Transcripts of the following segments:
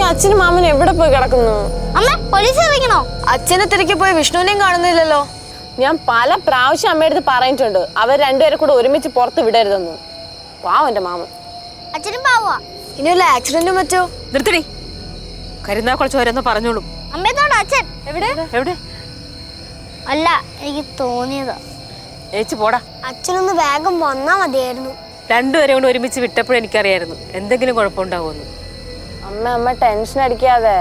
ഈ അച്ഛനും മാമനും എവിടെ പോയി കിടക്കുന്നു? അമ്മ പോലീസ് അറിയിക്കണോ അച്ഛനെ തിരക്കി പോയി വിഷ്ണുവിനെയും കാണുന്നില്ലല്ലോ. ഞാൻ പല പ്രാവശ്യം അമ്മയടുത്ത് പറഞ്ഞിട്ടുണ്ട്. അവർ രണ്ടുപേരെ കൂടെ ഒരുമിച്ച് പുറത്ത് വിടരുതെന്ന്. പാവം എന്റെ മാമൻ. അച്ഛനും പാവാ ഇനി വല്ല ആക്സിഡന്റും പറ്റോ നിർത്തടി. കുറച്ച് ഓരോന്ന് പറഞ്ഞോളൂ. അമ്മയത്തോണ്ട് അച്ഛൻ? എവിടെ? എവിടെ? അല്ല എനിക്ക് തോന്നിയതാ. ഏച്ചി പോടാ. അച്ഛനൊന്ന് വേഗം വന്നാ മതിയായിരുന്നു. രണ്ടുപേരെ കൊണ്ട് ഒരുമിച്ച് വിട്ടപ്പോഴും എനിക്കറിയായിരുന്നു എന്തെങ്കിലും കുഴപ്പമുണ്ടാവുമെന്ന്. അമ്മ അമ്മ ടെൻഷൻ അടിക്കാതെ.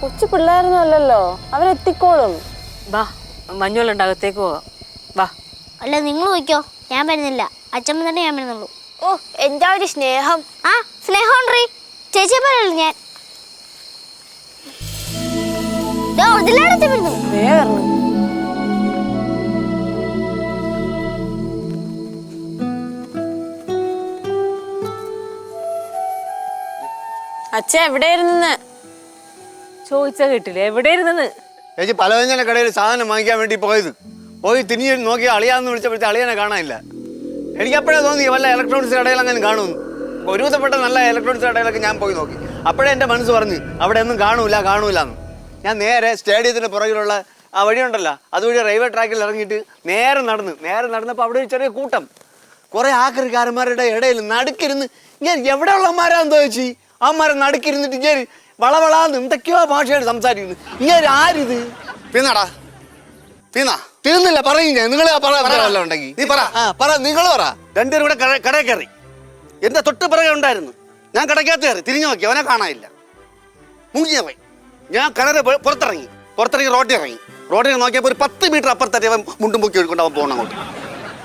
കൊച്ചു പിള്ളേരൊന്നും അല്ലല്ലോ. അവരെത്തിക്കോളും. വാ മഞ്ഞുള്ളുണ്ട് അകത്തേക്ക് പോവാം. വാ. അല്ല നിങ്ങൾ പോയിക്കോ. ഞാൻ വരുന്നില്ല. അച്ഛൻ തന്നെ ഞാൻ വരുന്നുള്ളൂ. ഓ എന്താ ഒരു സ്നേഹം? ആ സ്നേഹം ചേച്ചിയെ പറയല്ലോ ഞാൻ. ഇതിലാണ് വരുന്നു അച്ഛ എവിടെയായിരുന്നു ചോദിച്ചാ കേട്ടില്ല? എവിടെ ഇരുന്നെന്ന് ചേച്ചി പലവ്യഞ്ജന കടയിൽ സാധനം വാങ്ങിക്കാൻ വേണ്ടി പോയത്. പോയി തിരിഞ്ഞ് നോക്കി അളിയാന്ന് വിളിച്ചപ്പോഴത്തെ അളിയനെ കാണാനില്ല. എനിക്കപ്പോഴേ തോന്നി വല്ല ഇലക്ട്രോണിക്സ് കടയിൽ അങ്ങനെ കാണുമെന്ന്. ഒരുവിധപ്പെട്ട നല്ല ഇലക്ട്രോണിക്സ് കടയിലൊക്കെ ഞാൻ പോയി നോക്കി. അപ്പോഴേ എന്റെ മനസ്സ് പറഞ്ഞ് അവിടെ ഒന്നും കാണൂല കാണൂല എന്ന് ഞാൻ നേരെ സ്റ്റേഡിയത്തിന് പുറകിലുള്ള ആ വഴിയുണ്ടല്ലോ അതുവഴി റെയിൽവേ ട്രാക്കിൽ ഇറങ്ങിയിട്ട് നേരെ നടന്ന് നേരെ നടന്നപ്പോൾ അവിടെ ഒരു ചെറിയ കൂട്ടം. കുറേ ആക്രിക്കാരന്മാരുടെ ഇടയിൽ നടുക്കിരുന്ന് ഞാൻ എവിടെയുള്ളമാരാന്ന് ചോദിച്ചു അവന്മാരെ നടുക്കിരുന്നിട്ട് ഞാൻ വളവളാന്ന് എന്തൊക്കെയോ ഭാഷയായിട്ട് സംസാരിക്കുന്നു ഞാൻ ആരിത്? പിന്നടാ പിന്നാ തീർന്നില്ല പറയും ഞാൻ. നിങ്ങൾ ഉണ്ടെങ്കിൽ. ഉണ്ടെങ്കി നീ പറ. ആ പറ നിങ്ങൾ പറ. രണ്ടുപേരും കൂടെ കട- കടയിൽ കയറി. എന്റെ തൊട്ട് പിറകെ ഉണ്ടായിരുന്നു. ഞാൻ കടക്കകത്ത് കയറി. തിരിഞ്ഞു നോക്കി. അവനെ കാണാനില്ല. മുങ്ങിയ പോയി ഞാൻ കടയുടെ പുറത്തിറങ്ങി. പുറത്തിറങ്ങി റോഡിൽ ഇറങ്ങി. റോഡിൽ നോക്കിയപ്പോൾ ഒരു പത്ത് മീറ്റർ അപ്പുറത്തടി അവൻ മുണ്ടും പൊക്കി എടുക്കൊണ്ട് അവൻ പോകണം അങ്ങോട്ട്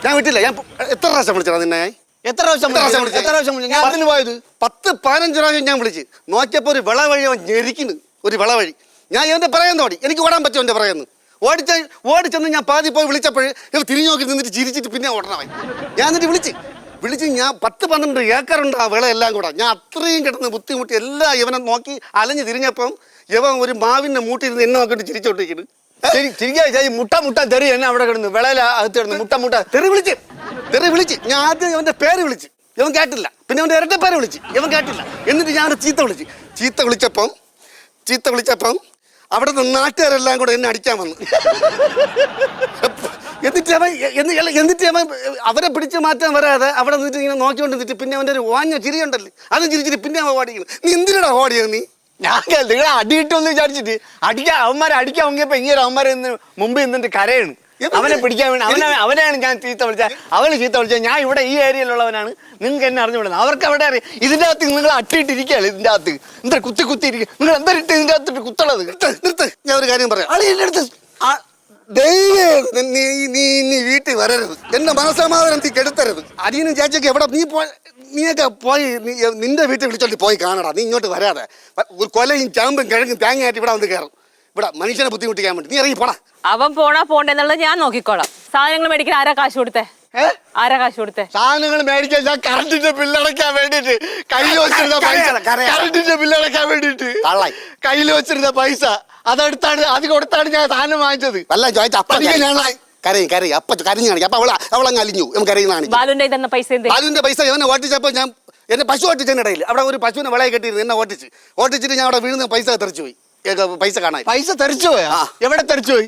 ഞാൻ വിട്ടില്ല. ഞാൻ എത്ര പ്രാവശ്യം വിളിച്ചടാ നിന്നെ എത്ര പ്രാവശ്യം വിളിച്ചു? എത്ര പ്രാവശ്യം വിളിച്ചു? ഞാൻ അതിന് പോയത്? പത്ത് പതിനഞ്ച് പ്രാവശ്യം ഞാൻ വിളിച്ച്. നോക്കിയപ്പോൾ ഒരു വിള വഴി അവൻ ഞെരിക്കുന്നു ഒരു വിള വഴി. ഞാൻ ഇവന്റെ പറയാൻ തോടി എനിക്ക് ഓടാൻ പറ്റും എന്റെ പറയുന്നു ഓടിച്ച ഓടിച്ചെന്ന് ഞാൻ പാതി പോയി വിളിച്ചപ്പോൾ ഇവ തിരിഞ്ഞു നോക്കി നിന്നിട്ട് ചിരിച്ചിട്ട് പിന്നെ ഓടണമായി ഞാൻ എന്നിട്ട് വിളിച്ച്. വിളിച്ച് ഞാൻ പത്ത് പന്ത്രണ്ട് ഏക്കറുണ്ട് ആ വിള എല്ലാം കൂടെ. ഞാൻ അത്രയും കിടന്ന് ബുദ്ധിമുട്ടി എല്ലാം ഇവനെ നോക്കി അലഞ്ഞു തിരിഞ്ഞപ്പം ഇവൻ ഒരു മാവിന്റെ മൂട്ടിരുന്ന് എന്നെ നോക്കിയിട്ട് ചിരിച്ചോണ്ടിരിക്കുന്നു. മുട്ട മുട്ട തെറി എന്നെ അവിടെ കിടന്നു വിളയില അകത്ത് കിടന്നു മുട്ട മുട്ട. തെറി വിളിച്ച്. തെറി വിളിച്ച്. ഞാൻ ആദ്യം അവന്റെ പേര് വിളിച്ച്. ഇവൻ കേട്ടില്ല. പിന്നെ അവന്റെ ഇരട്ട പേര് വിളിച്ച്. ഇവൻ കേട്ടില്ല. എന്നിട്ട് ഞാൻ ചീത്ത വിളിച്ച്. ചീത്ത വിളിച്ചപ്പം ചീത്ത വിളിച്ചപ്പം അവിടെ നാട്ടുകാരെല്ലാം കൂടെ എന്നെ അടിക്കാൻ വന്നു. എന്നിട്ട് അവൻ എന്നിട്ട് അവൻ അവരെ പിടിച്ചു മാറ്റാൻ വരാതെ അവിടെ നിന്നിട്ട് ഇങ്ങനെ നോക്കിക്കൊണ്ട് നിന്നിട്ട് പിന്നെ അവന്റെ ഒരു വാഞ്ഞ ചിരിയുണ്ടല്ലേ? അതും ചിരിച്ചിട്ട് പിന്നെ അവൻ ഓടിക്കണം നീ എന്തിനാ ഓടിയത് നീ? ഞാൻ നിങ്ങൾ അടിയിട്ടൊന്ന് വിചാരിച്ചിട്ട് അടിക്കാൻ അവന്മാരെ അടിക്കാൻ വാങ്ങിയപ്പോ ഇങ്ങനെ അവന്മാരെ മുമ്പ് നിന്നിട്ട് കരയാണ്. അവനെ പിടിക്കാൻ വേണ്ടി അവനെ അവനെയാണ് ഞാൻ ചീത്ത വിളിച്ചത്. അവന് ചീത്ത വിളിച്ചത്. ഞാൻ ഇവിടെ ഈ ഏരിയയിലുള്ളവനാണ്. നിങ്ങൾക്ക് എന്നെ അറിഞ്ഞുവിടുന്നത് അവർക്ക് അവിടെ അറിയാം? ഇതിന്റെ അകത്ത് നിങ്ങൾ അട്ടിയിട്ടിരിക്കുകയാണ് ഇതിന്റെ അകത്ത്. എന്താ കുത്തി കുത്തി ഇരിക്കുക? നിങ്ങൾ എന്താ ഇട്ട് ഇതിന്റെ അകത്തിട്ട് കുത്തണത്? നിർത്ത് ഞാൻ ഒരു കാര്യം പറയാം. അളി എന്റെ അടുത്ത് ആ, നീ നീ വീട്ടിൽ വരരുത്. എന്നെ മനസ്സമാധാനം തീ കെടുത്തരുത് അരിയനും ചേച്ചൊക്കെ എവിടെ? നീ പോയി നീയൊക്കെ പോയി നിന്റെ വീട്ടിൽ വിളിച്ചോണ്ട് പോയി കാണടാ. നീ ഇങ്ങോട്ട് വരാതെ. ഒരു കൊലയും ചാമ്പും കിഴങ്ങും തേങ്ങയായിട്ട് ഇവിടെ വന്ന് കയറും ഇവിടെ മനുഷ്യനെ ബുദ്ധിമുട്ടിക്കാൻ വേണ്ടി. നീ ഇറങ്ങി പോടാ. അവൻ പോണാ പോണ്ടെന്നുള്ളത് ഞാൻ നോക്കിക്കോളാം. സാധനങ്ങൾ മേടിക്കാൻ ആരാ കാശ് കൊടുത്തേ? ആരാ കാശ് കൊടുത്തേ? സാധനങ്ങൾ മേടിക്കാൻ ഞാൻ കറണ്ടിന്റെ ബില്ലടക്കാൻ വേണ്ടിട്ട് കയ്യിൽ വെച്ചിരുന്ന പൈസ. കറണ്ടിന്റെ ബില്ലടക്കാൻ വേണ്ടിട്ട്. കയ്യിൽ വെച്ചിരുന്ന പൈസ അതെടുത്താണ് അത് കൊടുത്താണ് ഞാൻ സാധനം വാങ്ങിച്ചത്. അല്ല ചോദിച്ച അപ്പ അധികം ഞാൻ കരയും കരയും. അപ്പ കരഞ്ഞു കാണിക്കും. അപ്പൊ അവളെ അവളങ്ങ് അലിഞ്ഞു. നമുക്ക് കരയുന്നതാണ് കാണിക്കും. ബാലുന്റെ തന്ന പൈസ എന്തേ? ബാലുവിന്റെ പൈസ ഇവനെ ഓട്ടിച്ചപ്പോൾ ഞാൻ എന്നെ പശു ഓട്ടിച്ചതിന്റെ ഇടയിൽ. അവിടെ ഒരു പശുവിനെ വിളയെ കെട്ടിയിരുന്നു. എന്നെ ഓട്ടിച്ച്. ഓട്ടിച്ചിട്ട് ഞാൻ അവിടെ വീഴുന്ന പൈസ തെറിച്ചു പോയി. പൈസ കാണാൻ. പൈസ തെറിച്ചു പോയാ? എവിടെ തെറിച്ചു പോയി.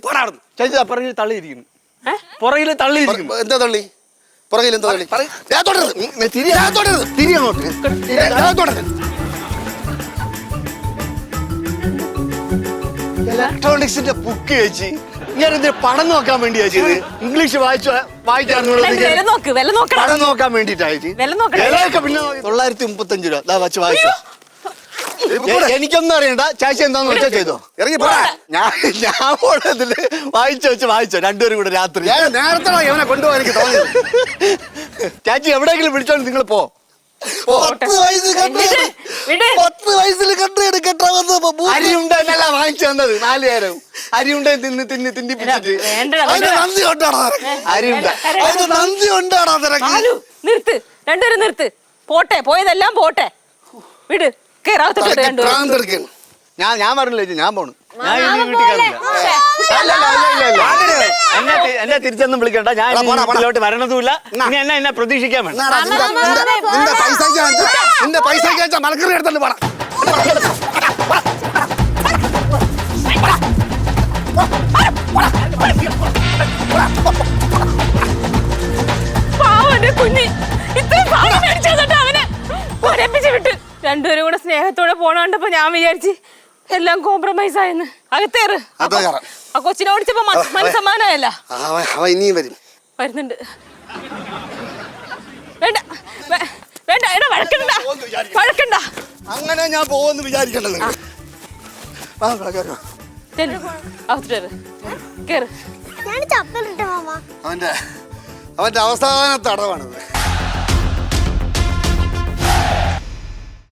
ചേച്ചി പുറകിൽ തള്ളിയിരിക്കുന്നു. പുറകിൽ തള്ളിയിരിക്കുന്നു. എന്താ തള്ളി? പുറകിൽ എന്താ തള്ളി? പറയ്. ഞാൻ തുടരുത് നീ തിരി ഞാൻ തുടരുത് തിരി അങ്ങോട്ട്. ഞാൻ തുടരുത് ഇലക്ട്രോണിക്സിന്റെ ബുക്ക് ചേച്ചി. ഞാൻ ഇതിന് പണം നോക്കാൻ വേണ്ടിയാ ചെയ്ത് ഇംഗ്ലീഷ് വായിച്ചു വായിക്കാൻ പണം നോക്കാൻ വേണ്ടിട്ടാ ചേച്ചി വില നോക്കണം. വിലയൊക്കെ പിന്നെ. തൊള്ളായിരത്തി മുപ്പത്തഞ്ച് രൂപ. ദാ വച്ച് വായിച്ചു. എനിക്കൊന്നും അറിയണ്ട. ചാച്ചി എന്താന്ന് വെച്ചാ ചെയ്തോ. ഇറങ്ങി പോടാ. ഞാൻ ഞാൻ പോണതിൽ വായിച്ചു വെച്ച് വായിച്ചോ. രണ്ടുപേരും കൂടെ രാത്രി. നേരത്തെ കൊണ്ടുപോകാൻ എനിക്ക് തോന്നിയത് ചാച്ചി എവിടെയെങ്കിലും വിളിച്ചോണ്ട് നിങ്ങൾ പോ. പത്ത് കണ്ടിട്ട് വിട്. പത്ത് വയസ്സിൽ കണ്ടേ കെട്ടാ വന്നപ്പോ ബൂ- അരിയുണ്ട എന്നല്ല വാങ്ങിച്ചു തന്നത്. നാല് നേരം. അരിയുണ്ട തിന്ന് തിന്ന് തിന്നിപ്പിച്ചിട്ട് വേണ്ടടാ അതിന് വേണ്ടടാ. നന്ദി ഉണ്ടാടാ നിനക്ക്. അരിയുണ്ട അതിന് നന്ദി ഉണ്ടാടാ നിനക്ക്? നിർത്ത്. രണ്ടുപേരും നിർത്ത്. പോട്ടെ പോയതെല്ലാം പോട്ടെ. വിട് കേറാത്തോട്ട് രണ്ടുപേരും ഞാൻ ഞാൻ പറഞ്ഞില്ല ഞാൻ പോണു. ഞാൻ വീട്ടിൽ കയറില്ല. അല്ല, അല്ല, അല്ല, ഇല്ല, ഇല്ല. എന്നെ തിരിച്ചൊന്നും വിളിക്കണ്ട. ഞാൻ ഇതിലോട്ട് വരണതുമില്ല. ഇനി എന്നെ എന്നെ പ്രതീക്ഷിക്കാൻ വേണം. ഇത്രയും രണ്ടുപേരും കൂടെ സ്നേഹത്തോടെ പോണാണ്ടപ്പോ ഞാൻ വിചാരിച്ചു എല്ലാം കോംപ്രമൈസ് ആയെന്ന്. അകത്തേറ്. അകത്ത് ആ കൊച്ചിനെ ഓടിച്ചപ്പോ മനസ്സമാനമായല്ല ഇനിയും വരും. വരുന്നുണ്ട്. വേണ്ട. വേണ്ട. എടാ വഴക്കണ്ട. വഴക്കണ്ട. അങ്ങനെ ഞാൻ പോകുമെന്ന് വിചാരിക്കണ്ട നിങ്ങൾ വാ, വാ, കേറ് വാ. ചെല്ല്. അകത്തോട്ട് കേറ്. കേറ്. ഞാൻ ചപ്പലിട്ട് മാമ അവന്റെ അവസാന അടവാണിത്